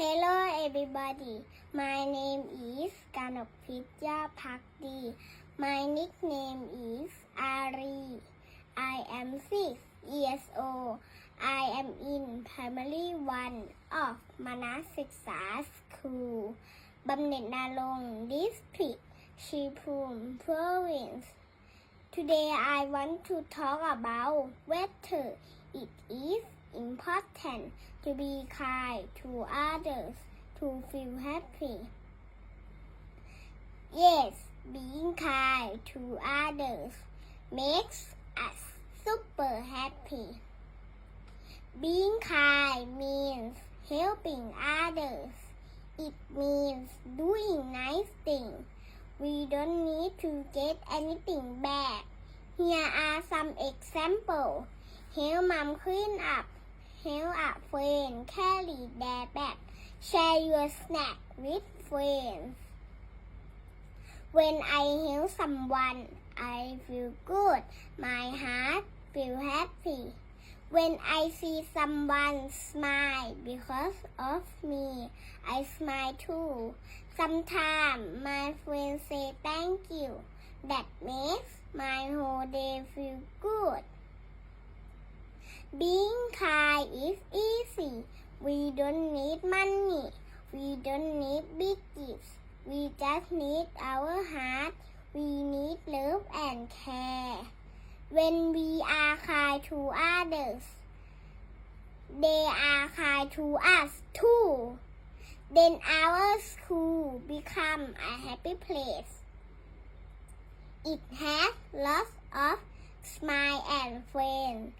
Hello everybody, my name is Kanopitya Pakdi. My nickname is Ari. I am 6 years old. I am in primary 1 of Manasiksa School, Bamnet Nalong District, Shipun Province. Today I want to talk about weather. It is important to be kind to others to feel happy. Yes, being kind to others makes us super happy. Being kind means helping others. It means doing nice things. We don't need to get anything back. Here are some examples. Help mom clean up. Help a friend carry their bag. Share your snack with friends. When I help someone, I feel good. My heart feel happy. When I see someone smile because of me, I smile too. Sometimes my friends say thank you. That makes my whole day feel good. Being kind is easy. We don't need money. We don't need big gifts. We just need our heart. We need love and care. When we are kind to others, they are kind to us too. Then our school become a happy place. It has lots of smile and friends.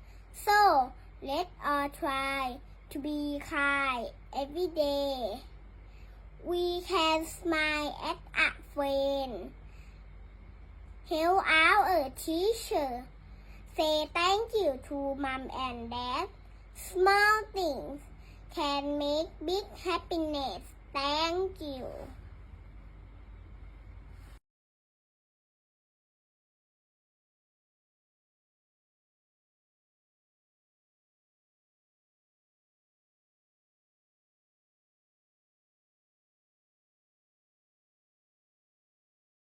So let's all try to be kind every day. We can smile at a friend. Help out a teacher. Say thank you to mom and dad. Small things can make big happiness. Thank you.